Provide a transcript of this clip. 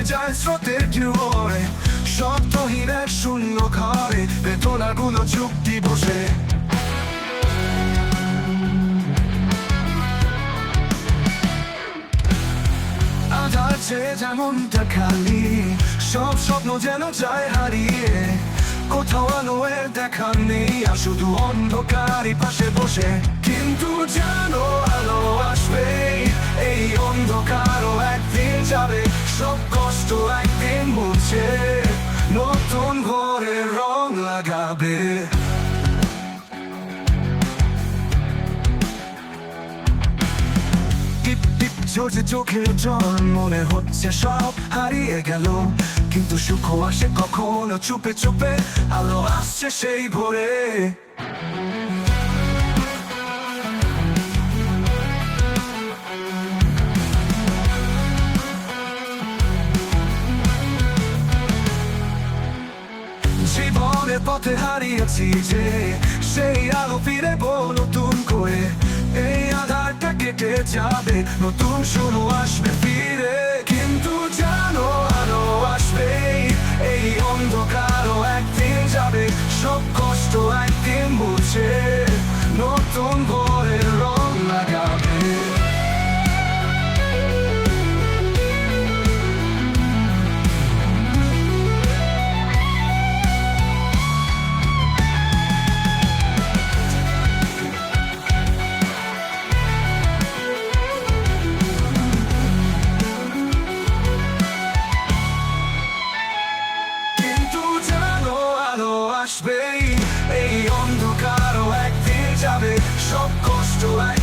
বয়ে যায় স্রোতের ঢেউয়ে সপ্তহীন এক শূন্য ঘরে বেতনাগুলো চুক্তি বসে আছে যেমনটা খালি সব স্বপ্ন যেন যায় হারিয়ে কোথাও আলোয়ের দেখা নেই আর শুধু অন্ধকারই পাশে বসে টিপ টিপ ঝরছে চোখের জল, মনে হচ্ছে সব হারিয়ে গেল। কিন্তু সুখ আসে কখনো চুপে চুপে, আলো আসছে সেই ভোরে। জীবনের পথে হারিয়েছি যে সেই আলো ফিরে নতুন করে। এই আধারটা কেটে যাবে, নতুন শুরু আসবে ফিরে। কিন্তু জানো আসবেই। এই অন্ধকারও একদিন যাবে। সব কষ্ট একদিন